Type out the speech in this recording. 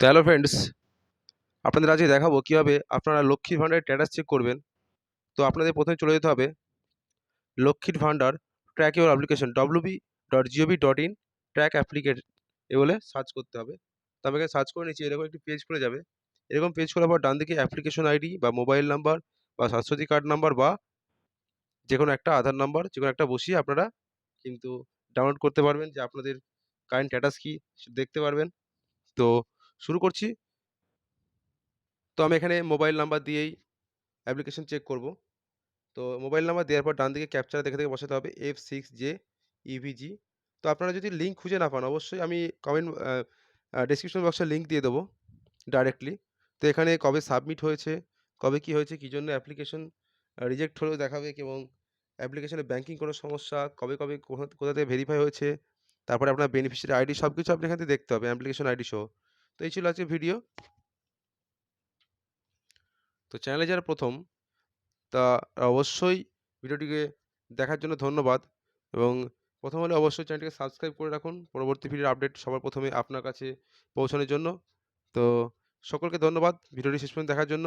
তো hello friends আপনাদের আজকে দেখাবো কীভাবে আপনারা লক্ষ্মীর ভাণ্ডারের স্ট্যাটাস চেক করবেন। তো আপনাদের প্রথমে চলে যেতে হবে লক্ষ্মীর ভাণ্ডার track your application WB dot GOV dot in track application এ বলে সার্চ করতে হবে। তো আমি এখানে সার্চ করে নিচ্ছি, এরকম একটি পেজ খুলে যাবে। এরকম পেজ খোলার পর ডান দিকে অ্যাপ্লিকেশন আইডি বা মোবাইল নাম্বার বা স্বাস্থ্যসাথী কার্ড নাম্বার বা যে কোনো একটা আধার নাম্বার যে কোনো একটা বসিয়ে আপনারা কিন্তু ডাউনলোড করতে পারবেন যে আপনাদের কারেন্ট স্ট্যাটাস কী, দেখতে পারবেন। তো শুরু করছি। তো আমি এখানে মোবাইল নাম্বার দিয়েই অ্যাপ্লিকেশন চেক করব। তো মোবাইল নাম্বার দেওয়ার পর ডান দিকে ক্যাপচার দেখে দেখে বসাতে হবে এফ সিক্স জে ইভিজি তো আপনারা যদি লিঙ্ক খুঁজে না পান, অবশ্যই আমি কমেন্ট ডিসক্রিপশন বক্সে লিঙ্ক দিয়ে দেবো ডাইরেক্টলি তো এখানে কবে সাবমিট হয়েছে, কবে কি হয়েছে, কী জন্য অ্যাপ্লিকেশন রিজেক্ট হলেও দেখাবে এবং অ্যাপ্লিকেশনে ব্যাঙ্কিং কোনো সমস্যা, কবে কবে কোথা- থেকে ভেরিফাই হয়েছে, তারপরে আপনার বেনিফিশিয়ারি আইডি সব কিছু আপনি এখান থেকে দেখতে হবে অ্যাপ্লিকেশন আইডি সহ। তো এই ছিল আজকে ভিডিও। তো চ্যানেলে যারা প্রথম, তা অবশ্যই ভিডিওটিকে দেখার জন্য ধন্যবাদ এবং প্রথম হলে অবশ্যই চ্যানেলটিকে সাবস্ক্রাইব করে রাখুন। পরবর্তী ভিডিওর আপডেট সবার প্রথমে আপনার কাছে পৌঁছানোর জন্য। তো সকলকে ধন্যবাদ। ভিডিওটি শেষ পর্যন্ত দেখার জন্য।